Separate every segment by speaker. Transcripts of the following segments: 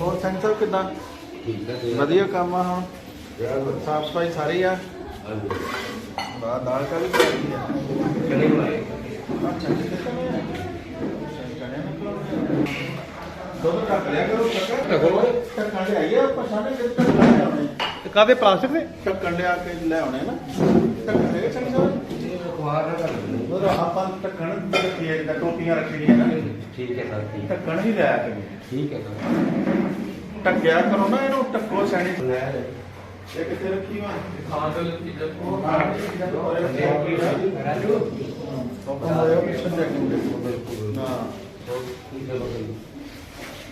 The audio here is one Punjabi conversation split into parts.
Speaker 1: ਹੋਰ ਸੈਂਟਰ ਕਿਦਾਂ?
Speaker 2: ਠੀਕ ਹੈ
Speaker 1: ਵਧੀਆ ਕੰਮ ਆ ਹੁਣ? ਸਾਫ਼ ਸਫ਼ਾਈ ਸਾਰੀ ਆ? ਬਾ ਦਾਲ ਕਾ ਵੀ ਤਿਆਰੀ ਆ?
Speaker 2: ਕਿਹਨੇ ਬਣਾਏ।
Speaker 1: ਅੱਛਾ ਦੋ ਟੱਕ ਲਿਆ ਕਰੋ ਟੱਕ
Speaker 2: ਢੱਕੋ।
Speaker 1: ਟੱਕਣ ਲਿਆਈਏ ਆਪਾਂ ਸਾਡੇ ਕਿਤੇ ਟੱਕਣ ਲੈ ਆਉਣੇ।
Speaker 3: ਕਾਦੇ ਪਲਾਸਟਿਕ ਦੇ?
Speaker 1: ਟੱਕਣ ਲਿਆ ਕੇ ਲੈ ਆਉਣੇ ਨਾ। ਟੱਕਣ ਦੇ ਚੰਗੀ ਸਰ।
Speaker 2: ਇਹ ਅਖਬਾਰ ਨਾ ਕਰ
Speaker 1: ਆਪਾਂ ਟੱਕਣ ਰੱਖੀਏ ਜਿੱਦਾਂ ਟੋਪੀਆਂ ਰੱਖੀਆਂ ਨਾ।
Speaker 2: ਠੀਕ ਹੈ ਸਰ ਠੀਕ
Speaker 1: ਟੱਕਣ ਵੀ ਲਿਆ ਕੇ
Speaker 2: ਠੀਕ ਹੈ ਸਰ।
Speaker 1: ਟੱਕਿਆ ਕਰੋ ਨਾ ਇਹਨੂੰ ਟੱਕੋ ਸੈਣੀ।
Speaker 2: ਲੈ
Speaker 1: ਇਹ ਕਿੱਥੇ ਰੱਖੀ ਵਾ?
Speaker 3: ਖਾਣ ਦੇ ਚੀਜ਼ਾਂ
Speaker 1: ਉਹ ਹਾਂ ਉਹ ਪਿੱਛੇ ਜਾ ਕੇ। ਹਾਂ।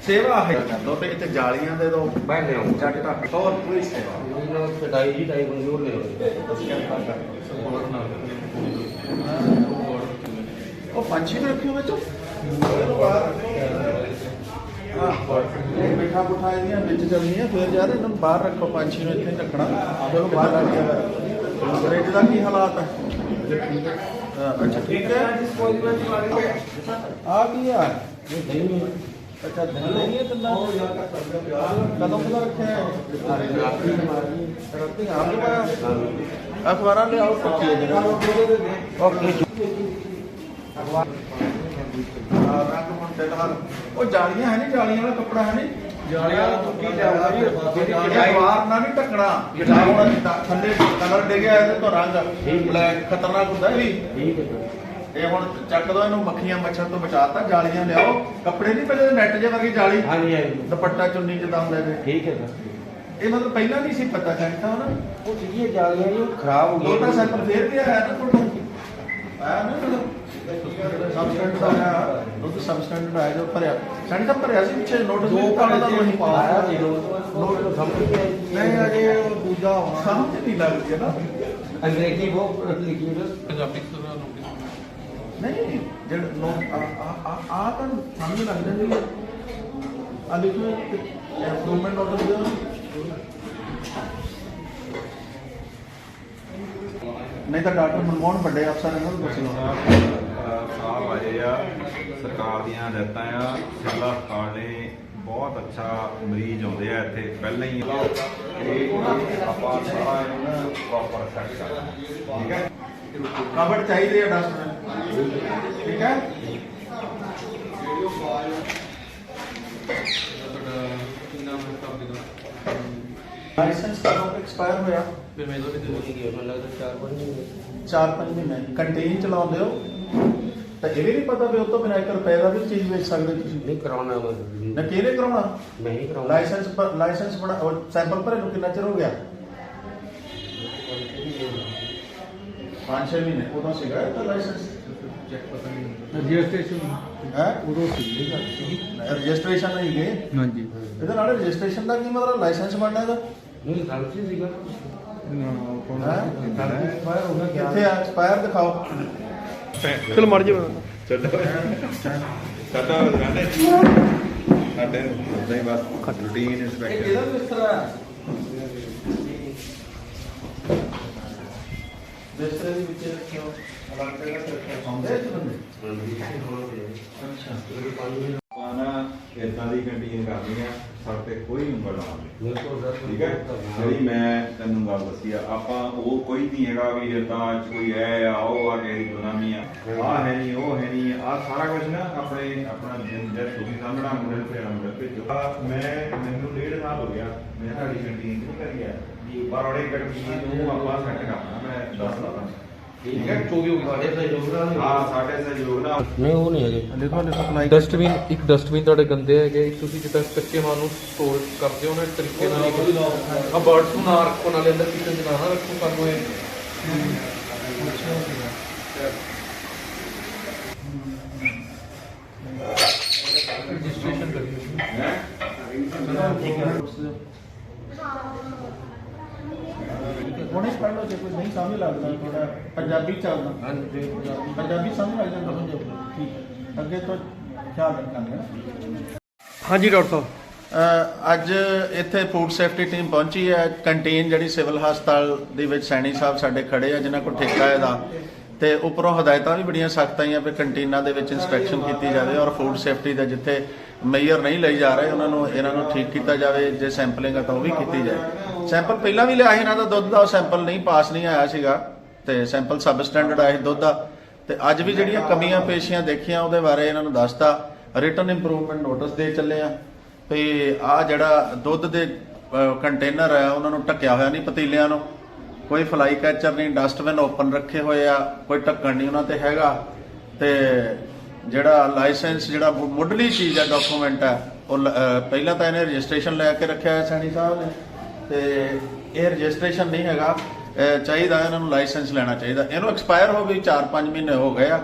Speaker 1: ਸੇਵਾ ਹੈ। ਤੇ ਇੱਥੇ ਜਾਲੀਆਂ ਦੇ ਦੋ।
Speaker 2: ਮੈਂ ਲੈ ਆਉਂ
Speaker 1: ਚੱਟ ਟੱਕ ਹੋਰ ਪੂਰੀ ਸੇਵਾ।
Speaker 2: ਇਹਨਾਂ ਸਦਾਈ ਜੀ ਟਾਈ ਮਨਜ਼ੂਰ ਲੈ
Speaker 1: ਉਹ ਪੰਛੀ ਵੀ ਰੱਖੇ ਹੋਏ ਚੋ ਹਾਂ ਇਹ ਮਿੱਠਾ ਪੁੱਠਾ ਇਹਦੀਆਂ ਵਿੱਚ ਚੱਲਦੀਆਂ ਫਿਰ ਯਾਰ ਇਹਨਾਂ ਨੂੰ ਬਾਹਰ ਰੱਖੋ ਪੰਛੀ ਨੂੰ ਇੱਥੇ ਨੀ ਰੱਖਣਾ ਚਲੋ ਬਾਹਰ ਰੱਖ ਕੇ ਫਰਿੱਜ ਦਾ ਕੀ ਹਾਲਾਤ ਹੈ ਅੱਛਾ ਠੀਕ ਹੈ। ਆ ਕੀ ਆ?
Speaker 2: ਇਹ ਦਹੀਂ
Speaker 1: ਅੱਛਾ ਦਹੀਂ ਨਹੀਂ ਹੈ ਤੰਦਾ? ਕਦੋਂ ਕਦੋਂ ਰੱਖਿਆ ਹੈ
Speaker 2: ਰਾਤੀ
Speaker 1: ਆਪ ਲਵਾਇਆ ਅਖਬਾਰਾਂ ਲਿਆਓ ਪੱਕੀ
Speaker 2: ਓਕੇ।
Speaker 1: ਰੰਗ ਮੁੰਡੇ ਦਾ ਉਹ ਜਾਲੀਆਂ ਹੈ ਨਹੀਂ ਜਾਲੀਆਂ ਵਾਲਾ ਕੱਪੜਾ ਹੈ ਨਹੀਂ
Speaker 3: ਜਾਲੀਆਂ ਵਾਲਾ ਤੁੱਕੀ ਲਿਆਊਗਾ ਜੀ।
Speaker 1: ਜਿਹੜੀ ਅਖਬਾਰ ਨਾਲ ਨਹੀਂ ਢੱਕਣਾ ਜਿਹੜਾ ਹੁਣ ਥੱਲੇ ਕਲਰ ਡਿੱਗਿਆ ਇਹਦੇ ਤੋਂ ਰੰਗ। ਬਲੈਕ ਖਤਰਨਾਕ ਹੁੰਦਾ ਇਹ ਵੀ।
Speaker 2: ਠੀਕ ਹੈ ਸਰ
Speaker 1: ਇਹ ਹੁਣ ਚੱਕ ਦੋ ਇਹਨੂੰ ਮੱਖੀਆਂ ਮੱਛਰ ਤੋਂ ਬਚਾਤਾ ਜਾਲੀਆਂ ਲਿਆਓ। ਕੱਪੜੇ ਨਹੀਂ ਪਹਿਲੇ ਨੈਟ ਜੇ ਵਰਗੀ ਜਾਲੀ।
Speaker 2: ਹਾਂਜੀ ਹਾਂਜੀ।
Speaker 1: ਦੁਪੱਟਾ ਚੁੰਨੀ ਜਿੱਦਾਂ ਹੁੰਦਾ ਇਹਦੇ।
Speaker 2: ਠੀਕ ਹੈ ਸਰ
Speaker 1: ਇਹ ਮਤਲਬ ਪਹਿਲਾਂ ਨਹੀਂ ਸੀ ਪਤਾ ਚਾਹੀਦਾ ਨਾ।
Speaker 2: ਉਹ ਜਿਹੜੀ ਜਾਲੀਆਂ ਉਹ ਖਰਾਬ ਹੋ ਗਈਆਂ।
Speaker 1: ਸੈਂਪਲ ਫੇਰ ਵੀ ਆਇਆ ਨਾ ਤੁਹਾਨੂੰ ਆਇਆ ਨਾ ਸਬਸਟੈਂਟ ਦਾ ਆਇਆ ਉਹ ਸਬਸਟੈਂਟ ਆਇਆ ਜੋ ਭਰਿਆ। ਸਾਡੀ ਤਾਂ ਭਰਿਆ ਸੀ ਪਿੱਛੇ ਨੋਟਿਸ
Speaker 2: ਦੋ
Speaker 1: ਕਾਰਡ ਦਾ ਨਹੀਂ ਪਾਇਆ
Speaker 2: ਸੀ ਨੋਟ ਸਮਝ ਨਹੀਂ ਆਈ
Speaker 1: ਨਹੀਂ ਅਜੇ ਉਹ ਦੂਜਾ ਹੋਣਾ। ਸਮਝ ਨਹੀਂ ਲੱਗਦੀ ਹੈ ਨਾ।
Speaker 2: ਅੰਗਰੇਜ਼ੀ ਬਹੁਤ ਲਿਖੀ ਹੋਈ
Speaker 3: ਪੰਜਾਬੀ ਤੋਂ ਨੋਟਿਸ
Speaker 1: ਨਹੀਂ ਜਿਹੜਾ ਨੋ ਆ ਆ- ਤਾਂ ਸਮਝ ਲੱਗ ਜਾਂਦੀ ਹੈ। ਆ ਲਿਖੋ ਇੰਪਰੂਵਮੈਂਟ ਨੋਟਿਸ ਦਿਓ। ਨਹੀਂ ਤਾਂ ਡਾਕਟਰ ਮਨਮੋਹਨ ਵੱਡੇ ਅਫਸਰ ਇਹਨਾਂ ਨੂੰ ਪੁੱਛ ਲਓ।
Speaker 4: ਸਾਹਿਬ ਆਏ ਆ ਸਰਕਾਰ ਦੀਆਂ ਹਦਾਇਤਾਂ ਆ। ਸਿਵਲ ਹਸਪਤਾਲ ਨੇ ਬਹੁਤ ਅੱਛਾ ਮਰੀਜ਼ ਆਉਂਦੇ ਆ ਇੱਥੇ। ਪਹਿਲਾਂ ਹੀ ਇਹ ਇਹ ਆਪਾਂ ਸਾਰਾ ਇਹਨੂੰ ਪ੍ਰੋਪਰ ਸੈੱਟ ਕਰਨਾ ਠੀਕ ਹੈ?
Speaker 1: ਕਬੜ ਚਾਹੀਦੇ ਆ ਡਾਕਟਰ ਠੀਕ ਹੈ?
Speaker 3: ਤੁਹਾਡਾ ਕੀ ਨਾਮ ਹੈ ਤੁਹਾਡੇ ਦਾ
Speaker 1: ਲਾਇਸੈਂਸ ਕਦੋਂ ਐਕਸਪਾਇਰ ਹੋਇਆ?
Speaker 3: ਫਿਰ ਮੈਂ ਇਹਦੇ ਵਿੱਚ
Speaker 2: ਸੀ ਮੈਨੂੰ ਲੱਗਦਾ ਚਾਰ ਪੰਜ ਮਹੀਨੇ।
Speaker 1: 4-5 ਮਹੀਨੇ ਕੰਟੇਨ ਚਲਾਉਂਦੇ ਹੋ? ਤਾਂ ਇਹ ਵੀ ਨਹੀਂ ਪਤਾ ਵੀ ਉਹ ਤੋਂ ਬਿਨਾਂ 1 ਰੁਪਏ ਦਾ ਵੀ ਚੀਜ਼ ਵੇਚ ਸਕਦੇ ਤੁਸੀਂ।
Speaker 2: ਨਹੀਂ ਕਰਾਉਣਾ ਮੈਂ
Speaker 1: ਨਾ ਕਿਹਨੇ ਕਰਾਉਣਾ?
Speaker 2: ਮੈਂ ਹੀ ਕਰਾਉਣਾ।
Speaker 1: ਲਾਇਸੈਂਸ ਪਰ ਲਾਇਸੈਂਸ ਬਣਾ ਸੈਂਪਲ ਭਰੇ ਨੂੰ ਕਿੰਨਾ ਚਿਰ ਹੋ ਗਿਆ? 5-6 ਮਹੀਨੇ ਉਦੋਂ ਸੀਗਾ ਤਾਂ ਲਾਇਸੈਂਸ?
Speaker 3: ਚੈੱਕ ਪਤਾ ਨਹੀਂ। ਰਜਿਸਟ੍ਰੇਸ਼ਨ
Speaker 1: ਹੈ?
Speaker 3: ਉਦੋਂ ਸੀ
Speaker 1: ਰਜਿਸਟ੍ਰੇਸ਼ਨ ਨਹੀਂ ਗਏ?
Speaker 3: ਹਾਂਜੀ।
Speaker 1: ਇਹਦੇ ਨਾਲ ਰਜਿਸਟ੍ਰੇਸ਼ਨ ਦਾ ਕੀ ਮਤਲਬ? ਲਾਇਸੈਂਸ ਬਣਨਾ ਇਹਦਾ?
Speaker 2: ਨਹੀਂ ਗਲਤੀ ਸੀਗਾ।
Speaker 1: ਹੈ?
Speaker 2: ਐਕਸਪਾਇਰ ਹੋ
Speaker 1: ਕਿੱਥੇ ਆ? ਐਕਸਪਾਇਰ ਦਿਖਾਓ।
Speaker 3: ਚਲ ਮਰ ਜਾ
Speaker 4: ਚੱਲੋ। ਸਾਡਾ ਦੁਕਾਨੇ ਸਾਡੇ ਉਦਾਂ ਹੀ ਬਸ ਰੂਟੀਨ
Speaker 1: ਇਹ ਕਿਹਦਾ ਬਿਸਤਰਾ ਹੈ ਬਿਸਤਰੇ ਦੇ ਵਿੱਚ ਰੱਖਿਓ। ਅਲੱਗ ਜਗ੍ਹਾ ਤੇ ਰੱਖਿਓ ਸੌਂਦੇ ਆ ਜੀ ਬੰਦੇ?
Speaker 4: ਨਾ ਇਦਾਂ ਦੀ ਕੰਟੀਨ ਕਰਨੀ ਆ ਸਾਡੇ ਤੇ ਕੋਈ ਉਂਗਲ ਨਾ ਆਵੇ।
Speaker 2: ਬਿਲਕੁਲ ਸਰ
Speaker 4: ਠੀਕ ਹੈ? ਜਿਹੜੀ ਮੈਂ ਤੈਨੂੰ ਗੱਲ ਦੱਸੀ ਆ ਆਪਾਂ ਉਹ ਕੋਈ ਨਹੀਂ ਹੈਗਾ ਵੀ ਚ ਕੋਈ ਐ ਆ ਉਹ ਆ ਕਿਸੇ ਦੀ ਗੁਲਾਮੀ ਆ ਆ ਹੈ ਨਹੀਂ ਉਹ ਹੈ ਨਹੀਂ ਆ ਸਾਰਾ ਕੁਝ ਨਾ ਆਪਣੇ ਆਪਣਾ ਜਿੰਨ ਜੇ ਤੁਸੀਂ ਸਾਹਮਣਾ ਮੁੰਡੇ ਨੂੰ ਫੇਰਾ ਮੁੰਡੇ ਭੇਜੋ। ਮੈਂ ਮੈਨੂੰ ਡੇਢ ਸਾਲ ਹੋ ਗਿਆ ਮੈਂ ਤੁਹਾਡੀ ਕੰਟੀਨ ਨਹੀਂ ਕਰੀ ਆ ਪਰ ਉਹਨੇ ਕੰਟੀਨ ਨੂੰ ਆਪਾਂ ਸੈੱਟ ਕਰਨਾ ਮੈਂ ਦੱਸ ਦਵਾਂ ਠੀਕ ਹੈ
Speaker 2: ਚੋਗੀ ਹੋ ਗਈ ਸਹਿਯੋਗ ਨਾਲ
Speaker 4: ਆ ਸਾਡੇ ਸਹਿਯੋਗ ਨਾਲ।
Speaker 2: ਨਹੀਂ ਉਹ ਨਹੀਂ ਹੈਗੇ।
Speaker 1: ਲਿਖੋ ਲਿਖੋ ਅਪਲਾਈ
Speaker 3: ਡਸਟਬਿਨ ਇੱਕ ਡਸਟਬਿਨ ਤੁਹਾਡੇ ਗੰਦੇ ਹੈਗੇ ਇੱਕ ਤੁਸੀਂ ਜਿੱਦਾਂ ਕੱਚੇ ਮਾਲ ਨੂੰ ਸਟੋਰ ਕਰਦੇ ਹੋ ਨਾ ਤਰੀਕੇ ਨਾਲ ਆ ਬਰਡਸ ਨੂੰ ਨਾ ਰੱਖੋ ਨਾਲੇ ਅੰਦਰ ਕਿਚਨ ਚ ਨਾ ਨਾ ਰੱਖੋ ਸਾਨੂੰ ਇਹ ਰਜਿਸਟ੍ਰੇਸ਼ਨ ਕਰੀਏ।
Speaker 4: ਹੈ।
Speaker 1: ਹੁਣੇ ਪੜ੍ਹ ਲਓ ਜੇ ਕੋਈ ਨਹੀਂ ਸਮਝ ਲੱਗਦਾ ਥੋੜਾ ਪੰਜਾਬੀ ਚੱਲਦਾ।
Speaker 2: ਹਾਂਜੀ।
Speaker 1: ਪੰਜਾਬੀ ਸਮਝ ਲੱਗ ਜਾਂਦਾ। ਠੀਕ ਹੈ। ਅੱਗੇ ਤੋਂ ਖਿਆਲ ਰੱਖਾਂਗੇ
Speaker 3: ਹਾਂਜੀ ਡਾਕਟਰ ਸਾਹਿਬ।
Speaker 1: ਅ, ਅੱਜ ਇੱਥੇ ਫੂਡ ਸੇਫਟੀ ਟੀਮ ਪਹੁੰਚੀ ਹੈ। ਕੰਟੀਨ ਜਿਹੜੀ ਸਿਵਲ ਹਸਪਤਾਲ ਦੇ ਵਿੱਚ ਸੈਣੀ ਸਾਹਿਬ ਸਾਡੇ ਖੜੇ ਆ ਜਿਨ੍ਹਾਂ ਕੋਲ ਠੇਕਾ ਇਹਦਾ। ਤੇ ਉੱਪਰੋਂ ਹਦਾਇਤਾਂ ਵੀ ਬੜੀਆਂ ਸਖਤ ਆਈਆਂ ਵੀ ਕੰਟੀਨਾਂ ਦੇ ਵਿੱਚ ਇਨਸਪੈਕਸ਼ਨ ਕੀਤੀ ਜਾਵੇ ਔਰ ਫੂਡ ਸੇਫਟੀ ਦਾ ਜਿੱਥੇ ਮੇਜਰ ਨਹੀਂ ਲਈ ਜਾ ਰਹੇ ਉਹਨਾਂ ਨੂੰ ਇਹਨਾਂ ਨੂੰ ਠੀਕ ਕੀਤਾ ਜਾਵੇ ਜੇ ਸੈਂਪਲਿੰਗ ਆ ਤਾਂ ਉਹ ਵੀ ਕੀਤੀ ਜਾਏ। ਸੈਂਪਲ ਪਹਿਲਾਂ ਵੀ ਲਿਆ ਸੀ ਇਹਨਾਂ ਦਾ ਦੁੱਧ ਦਾ ਉਹ ਸੈਂਪਲ ਨਹੀਂ, ਪਾਸ ਨਹੀਂ ਆਇਆ ਸੀਗਾ। ਤੇ ਸੈਂਪਲ ਸਬ ਸਟੈਂਡਰਡ ਆਇਆ ਸੀ ਦੁੱਧ ਦਾ। ਤੇ ਅੱਜ ਵੀ ਜਿਹੜੀਆਂ ਕਮੀਆਂ ਪੇਸ਼ੀਆਂ ਦੇਖੀਆਂ, ਉਹਦੇ ਬਾਰੇ ਇਹਨਾਂ ਨੂੰ ਦੱਸਤਾ। ਰਿਟਨ ਇੰਪਰੂਵਮੈਂਟ ਨੋਟਿਸ ਦੇ ਚੱਲੇ ਆ। ਵੀ ਆ ਜਿਹੜਾ ਦੁੱਧ ਦੇ ਕੰਟੇਨਰ ਆ, ਉਹਨਾਂ ਨੂੰ ਢੱਕਿਆ ਹੋਇਆ ਨਹੀਂ ਪਤੀਲਿਆਂ ਨੂੰ। ਕੋਈ ਫਲਾਈ ਕੈਚਰ ਨਹੀਂ ਡਸਟਬਿਨ ਓਪਨ ਰੱਖੇ ਹੋਏ ਆ, ਕੋਈ ਢੱਕਣ ਨਹੀਂ ਉਹਨਾਂ ਤੇ ਹੈਗਾ। ਤੇ ਜਿਹੜਾ ਲਾਇਸੈਂਸ ਜਿਹੜਾ ਮੁੱਢਲੀ ਚੀਜ਼ ਹੈ ਡਾਕੂਮੈਂਟ ਹੈ ਉਹ ਲ- ਪਹਿਲਾਂ ਤਾਂ ਇਹਨੇ ਰਜਿਸਟ੍ਰੇਸ਼ਨ ਲੈ ਕੇ ਰੱਖਿਆ ਹੈ ਸੈਣੀ ਸਾਹਿਬ ਨੇ। ਤੇ ਇਹ ਰਜਿਸਟ੍ਰੇਸ਼ਨ ਨਹੀਂ ਹੈਗਾ। ਚਾਹੀਦਾ ਇਹਨਾਂ ਨੂੰ ਲਾਇਸੈਂਸ ਲੈਣਾ ਚਾਹੀਦਾ। ਇਹਨੂੰ ਐਕਸਪਾਇਰ ਹੋ ਗਈ 4-5 ਮਹੀਨੇ ਹੋ ਗਏ ਆ।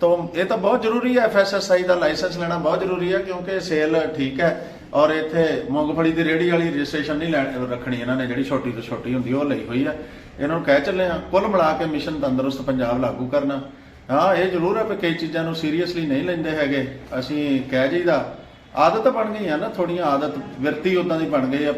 Speaker 1: ਤਾਂ ਇਹ ਤਾਂ ਬਹੁਤ ਜ਼ਰੂਰੀ ਹੈ, ਐਫਐਸਐਸਆਈ ਦਾ ਲਾਇਸੈਂਸ ਲੈਣਾ ਬਹੁਤ ਜ਼ਰੂਰੀ ਹੈ, ਕਿਉਂਕਿ ਸੇਲ ਠੀਕ ਹੈ ਔਰ ਇੱਥੇ ਮੂੰਗਫਲੀ ਦੀ ਰੇੜੀ ਵਾਲੀ ਰਜਿਸਟ੍ਰੇਸ਼ਨ ਨਹੀਂ ਲੈਣ ਰੱਖਣੀ ਇਹਨਾਂ ਨੇ, ਜਿਹੜੀ ਛੋਟੀ ਤੋਂ ਛੋਟੀ ਹੁੰਦੀ ਉਹ ਲਈ ਹੋਈ ਹੈ। ਇਹਨਾਂ ਨੂੰ ਕਹਿ ਚੱਲੇ ਆ ਕੁੱਲ ਮਿਲਾ ਕੇ ਮਿਸ਼ਨ ਤੰਦਰੁਸਤ ਪੰਜਾਬ ਲਾਗੂ ਕਰਨਾ। ਹਾਂ, ਇਹ ਜ਼ਰੂਰ ਹੈ ਕਿ ਕਈ ਚੀਜ਼ਾਂ ਨੂੰ ਸੀਰੀਅਸਲੀ ਨਹੀਂ ਲੈਂਦੇ ਹੈਗੇ। ਅਸੀਂ ਕਹਿ ਜੀਦਾ ਆਦਤ ਬਣ ਗਈ ਆ ਨਾ ਥੋੜੀਆਂ ਆਦਤ ਵਿਰਤੀ ਉਦਾਂ ਦੀ ਬਣ ਗਈ ਆ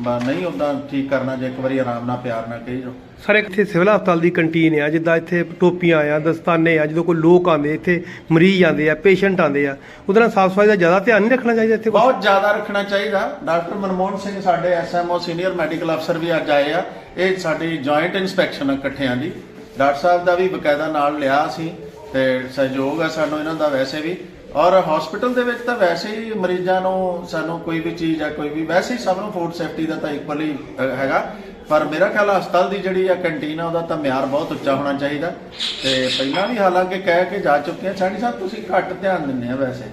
Speaker 1: ਮ- ਨਹੀਂ ਉਦਾਂ ਠੀਕ ਕਰਨਾ ਜੇ ਇੱਕ ਵਾਰੀ ਆਰਾਮ ਨਾਲ ਪਿਆਰ ਨਾਲ ਕਹੀ ਜਾਓ।
Speaker 5: ਸਰ ਇੱਥੇ ਸਿਵਲ ਹਸਪਤਾਲ ਦੀ ਕੰਟੀਨ ਆ ਜਿੱਦਾਂ ਇੱਥੇ ਟੋਪੀਆਂ ਆ ਦਸਤਾਨੇ ਆ ਜਦੋਂ ਕੋਈ ਲੋਕ ਆਉਂਦੇ ਇੱਥੇ ਮਰੀਜ਼ ਆਉਂਦੇ ਆ ਪੇਸ਼ੈਂਟ ਆਉਂਦੇ ਆ ਉਹਦੇ ਨਾਲ ਸਾਫ਼ ਸਫ਼ਾਈ ਦਾ ਜ਼ਿਆਦਾ ਧਿਆਨ ਨਹੀਂ ਰੱਖਣਾ ਚਾਹੀਦਾ ਇੱਥੇ
Speaker 1: ਬਹੁਤ ਜ਼ਿਆਦਾ ਰੱਖਣਾ ਚਾਹੀਦਾ। ਡਾਕਟਰ ਮਨਮੋਹਨ ਸਿੰਘ ਸਾਡੇ ਐਸਐਮਓ ਸੀਨੀਅਰ ਮੈਡੀਕਲ ਅਫਸਰ ਵੀ ਅੱਜ ਆਏ ਆ। ਇਹ ਸਾਡੀ ਜੁਆਇੰਟ ਇਨਸਪੈਕਸ਼ਨ ਆ ਇਕੱਠਿਆਂ ਦੀ। ਡਾਕਟਰ ਸਾਹਿਬ ਦਾ ਵੀ ਬਕਾਇਦਾ ਨਾਲ ਲਿਆ ਸੀ ਤੇ ਸਹਿਯੋਗ ਆ ਸਾਨੂੰ ਇਹਨਾਂ ਦਾ ਵੈਸੇ ਵੀ। ਔਰ ਹਸਪੀਟਲ ਦੇ ਵਿੱਚ ਤਾਂ ਵੈਸੇ ਹੀ ਮਰੀਜ਼ਾਂ ਨੂੰ ਸਾਨੂੰ ਕੋਈ ਵੀ ਚੀਜ਼ ਆ ਕੋਈ ਵੀ, ਵੈਸੇ ਹੀ ਸਭ ਨੂੰ ਫੂਡ ਸੇਫਟੀ ਦਾ ਤਾਂ ਇਕੁਅਲੀ ਹੈਗਾ। ਪਰ ਮੇਰਾ ਖਿਆਲ ਹਸਪਤਾਲ ਦੀ ਜਿਹੜੀ ਆ ਕੰਟੀਨ ਆ, ਉਹਦਾ ਤਾਂ ਮਿਆਰ ਬਹੁਤ ਉੱਚਾ ਹੋਣਾ ਚਾਹੀਦਾ। ਤੇ ਪਹਿਲਾਂ ਵੀ ਹਾਲਾਂਕਿ ਕਹਿ ਕੇ ਜਾ ਚੁੱਕੇ ਆ, ਸਾਡੀ ਸਾਹਿਬ ਤੁਸੀਂ ਘੱਟ ਧਿਆਨ ਦਿੰਦੇ ਆ ਵੈਸੇ।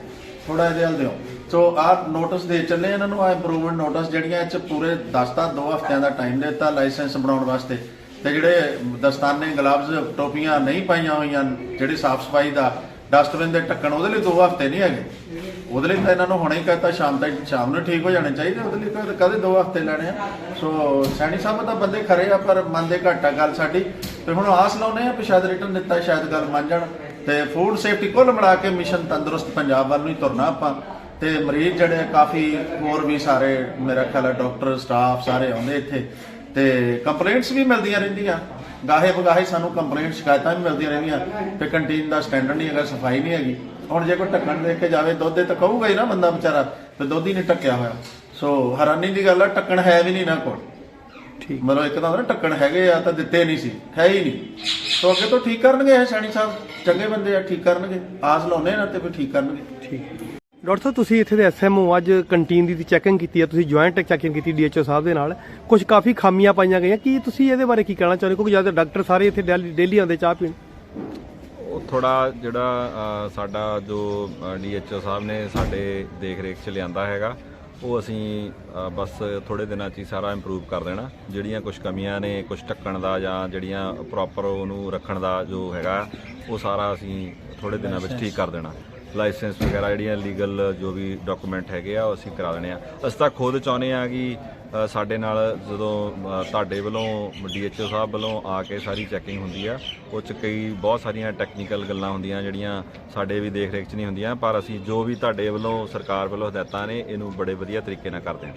Speaker 1: ਥੋੜਾ ਇਹਦੇ ਵੱਲ ਦਿਓ। ਸੋ ਆਹ ਨੋਟਿਸ ਦੇ ਚੱਲੇ ਇਹਨਾਂ ਨੂੰ, ਆ ਇੰਪਰੂਵਮੈਂਟ ਨੋਟਿਸ ਜਿਹੜੀਆਂ ਇਹ ਚ ਪੂਰੇ ਦਸਤਾ 2 ਹਫ਼ਤਿਆਂ ਦਾ ਟਾਈਮ ਦਿੱਤਾ ਲਾਇਸੈਂਸ ਬਣਾਉਣ ਵਾਸਤੇ। ਤੇ ਜਿਹੜੇ ਦਸਤਾਨੇ ਗਲਵਜ਼ ਟੋਪੀਆਂ ਨਹੀਂ ਪਾਈਆਂ ਹੋਈਆਂ, ਜਿਹੜੀ ਸਾਫ਼ ਸਫ਼ਾਈ ਦਾ ਡਸਟਬਿਨ ਦੇ ਢੱਕਣ, ਉਹਦੇ ਲਈ 2 ਹਫ਼ਤੇ ਨਹੀਂ ਹੈਗੇ। ਉਹਦੇ ਲਈ ਤਾਂ ਇਹਨਾਂ ਨੂੰ ਹੁਣੇ ਹੀ ਕਹਤਾ, ਸ਼ਾਮ ਤੱਕ, ਸ਼ਾਮ ਨੂੰ ਠੀਕ ਹੋ ਜਾਣੇ ਚਾਹੀਦੇ, ਉਹਦੇ ਲਈ ਕਦੇ ਕਦੇ 2 ਹਫ਼ਤੇ ਲੈਣੇ ਆ। ਸੋ ਸੈਣੀ ਸਾਹਿਬ ਤਾਂ ਬੰਦੇ ਖਰੇ ਆ, ਪਰ ਮੰਨਦੇ ਘੱਟ ਆ ਗੱਲ ਸਾਡੀ। ਤੇ ਹੁਣ ਆਸ ਲਾਉਨੇ ਆ ਵੀ ਸ਼ਾਇਦ ਰਿਟਰਨ ਦਿੱਤਾ, ਸ਼ਾਇਦ ਗੱਲ ਮੰਨ ਜਾਣ। ਤੇ ਫੂਡ ਸੇਫਟੀ ਕੁੱਲ ਮਿਲਾ ਕੇ ਮਿਸ਼ਨ ਤੰਦਰੁਸਤ ਪੰਜਾਬ ਵੱਲ ਨੂੰ ਹੀ ਤੁਰਨਾ ਆਪਾਂ। ਤੇ ਮਰੀਜ਼ ਜਿਹੜੇ ਕਾਫੀ ਹੋਰ ਵੀ ਸਾਰੇ, ਮੇਰਾ ਖਿਆਲ ਹੈ ਡਾਕਟਰ ਸਟਾਫ ਸਾਰੇ ਆਉਂਦੇ ਇੱਥੇ। ਤੇ ਕੰਪਲੇਂਟਸ ਵੀ ਮਿਲਦੀਆਂ ਰਹਿੰਦੀਆਂ। ਗਾਹੇ ਬਗਾਹੇ ਸਾਨੂੰ ਕੰਪਲੇਂਟ ਸ਼ਿਕਾਇਤਾਂ ਵੀ ਮਿਲਦੀਆਂ ਰਹਿੰਦੀਆਂ ਤੇ ਕੰਟੀਨ ਦਾ ਸਟੈਂਡਰਡ ਨਹੀਂ ਹੈਗਾ ਸਫ਼ਾਈ ਨਹੀਂ ਹੈਗੀ। ਹੁਣ ਜੇ ਕੋਈ ਢੱਕਣ ਦੇ ਕੇ ਜਾਵੇ ਦੁੱਧ ਦੇ ਤਾਂ ਕਹੂਗਾ ਹੀ ਨਾ ਬੰਦਾ ਵਿਚਾਰਾ ਤੇ ਦੁੱਧ ਹੀ ਨਹੀਂ ਟੱਕਿਆ ਹੋਇਆ। ਸੋ ਹੈਰਾਨੀ ਦੀ ਗੱਲ ਆ ਢੱਕਣ ਹੈ ਵੀ ਨਹੀਂ ਨਾ ਕੋਲ।
Speaker 5: ਠੀਕ।
Speaker 1: ਮਤਲਬ ਇੱਕ ਤਾਂ ਨਾ ਢੱਕਣ ਹੈਗੇ ਆ ਤਾਂ ਦਿੱਤੇ ਨਹੀਂ ਸੀ ਹੈ ਹੀ ਨਹੀਂ। ਸੋ ਅੱਗੇ ਤੋਂ ਠੀਕ ਕਰਨਗੇ ਇਹ ਸੈਣੀ ਸਾਹਿਬ? ਚੰਗੇ ਬੰਦੇ ਆ ਠੀਕ ਕਰਨਗੇ। ਆਸ ਲਾਉਨੇ ਨਾ ਤੇ ਵੀ ਠੀਕ ਕਰਨਗੇ।
Speaker 5: ਠੀਕ। ਡਾਕਟਰ ਸਾਹਿਬ ਤੁਸੀਂ ਇੱਥੇ ਦੇ ਐਸਐਮਓ ਅੱਜ ਕੰਟੀਨ ਦੀ ਚੈਕਿੰਗ ਕੀਤੀ ਹੈ ਤੁਸੀਂ ਜੁਆਇੰਟ ਚੈਕਿੰਗ ਕੀਤੀ ਡੀਐਚਓ ਸਾਹਿਬ ਦੇ ਨਾਲ। ਕੁਝ ਕਾਫੀ ਖਾਮੀਆਂ ਪਾਈਆਂ ਗਈਆਂ। ਕੀ ਤੁਸੀਂ ਇਹਦੇ ਬਾਰੇ ਕੀ ਕਹਿਣਾ ਚਾਹੁੰਦੇ ਹੋ? ਕਿਉਂਕਿ ਜ਼ਿਆਦਾ ਡਾਕਟਰ ਸਾਰੇ ਇੱਥੇ ਡੇਲੀ ਆਉਂਦੇ ਚਾਹ ਪੀਣ।
Speaker 4: ਉਹ ਥੋੜਾ ਜਿਹੜਾ ਸਾਡਾ ਜੋ ਡੀਐਚਓ ਸਾਹਿਬ ਨੇ ਸਾਡੇ ਦੇਖ ਰੇਖ ਚ ਲਿਆਂਦਾ ਹੈਗਾ ਉਹ ਅਸੀਂ ਬਸ ਥੋੜੇ ਦਿਨਾਂ ਚ ਹੀ ਸਾਰਾ ਇੰਪਰੂਵ ਕਰ ਦੇਣਾ। ਜਿਹੜੀਆਂ ਕੁਝ ਕਮੀਆਂ ਨੇ ਕੁਝ ਟੱਕਣ ਦਾ ਜਾਂ ਜਿਹੜੀਆਂ ਪ੍ਰੋਪਰ ਉਹਨੂੰ ਰੱਖਣ ਦਾ ਜੋ ਹੈਗਾ ਉਹ ਸਾਰਾ ਅਸੀਂ ਥੋੜੇ ਦਿਨਾਂ ਵਿੱਚ ਠੀਕ ਕਰ ਦੇਣਾ। ਲਾਇਸੈਂਸ ਵਗੈਰਾ ਜਿਹੜੀਆਂ ਲੀਗਲ ਜੋ ਵੀ ਡਾਕੂਮੈਂਟ ਹੈਗੇ ਆ, ਉਹ ਅਸੀਂ ਕਰਾ ਦੇਣੇ ਆ। ਅਸੀਂ ਤਾਂ ਖੁਦ ਚਾਹੁੰਦੇ ਆ ਕਿ ਸਾਡੇ ਨਾਲ ਜਦੋਂ ਤੁਹਾਡੇ ਵੱਲੋਂ, ਡੀਐਚਓ ਸਾਹਿਬ ਵੱਲੋਂ ਆ ਕੇ ਸਾਰੀ ਚੈਕਿੰਗ ਹੁੰਦੀ ਆ, ਉਹ ਚ ਕਈ ਬਹੁਤ ਸਾਰੀਆਂ ਟੈਕਨੀਕਲ ਗੱਲਾਂ ਹੁੰਦੀਆਂ ਜਿਹੜੀਆਂ ਸਾਡੇ ਵੀ ਦੇਖ ਰੇਖ ਚ ਨਹੀਂ ਹੁੰਦੀਆਂ, ਪਰ ਅਸੀਂ ਜੋ ਵੀ ਤੁਹਾਡੇ ਵੱਲੋਂ ਸਰਕਾਰ ਵੱਲੋਂ ਹਦਾਇਤਾਂ ਨੇ, ਇਹਨੂੰ ਬੜੇ ਵਧੀਆ ਤਰੀਕੇ ਨਾਲ ਕਰਦੇ ਹਾਂ